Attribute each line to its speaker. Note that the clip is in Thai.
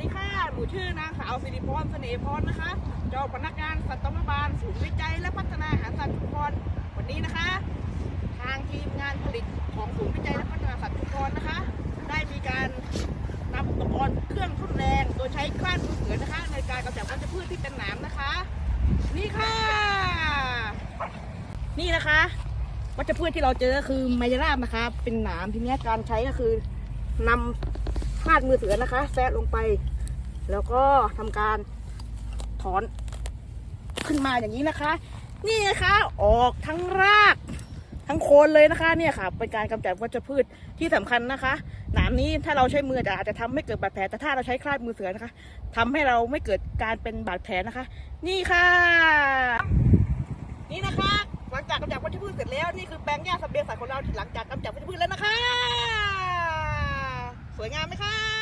Speaker 1: วัสดีค่ะ หนูชื่อนางสาวสิริพรเสน่ห์พรนะคะเจ้าพนักงานสัตวบาลศูนย์วิจัยและพัฒนาอาหารสัตว์ชุมพรวันนี้นะคะ ทางทีมงานผลิตของศูนย์วิจัยและพัฒนาสัตว์ชุมพรนะคะ ได้มีการนำอุปกรณ์เครื่องทุ่นแรงโดยใช้คลาดมือเสือนะคะ ในการกำจัดวัชพืชที่เป็นหนามนะคะ นี่ค่ะ นี่นะคะวัชพืชที่เราเจอคือไมยราบนะคะ เป็นหนามทีนี้การใช้ก็คือนำ คลาดมือเสือนะคะ แซะลงไป แล้วก็ทำการถอนขึ้นมาอย่างนี้นะคะ นี่นะคะออกทั้งราก ทั้งโคนเลยนะคะ เนี่ยค่ะ เป็นการกำจัดวัชพืชที่สำคัญนะคะหนามนี้ถ้าเราใช้มืออาจจะทำให้เกิดบาดแผลแต่ถ้าเราใช้คลาดมือเสือนะคะทำให้เราไม่เกิดการเป็นบาดแผลนะคะ นี่ค่ะ นี่นะคะ หลังจากกำจัดวัชพืชเสร็จแล้วนี่คือแปลงหญ้าสำเบียงสัตว์ของเราหลังจากกำจัดวัชพืชแล้วนะคะ วยงามไหมคะ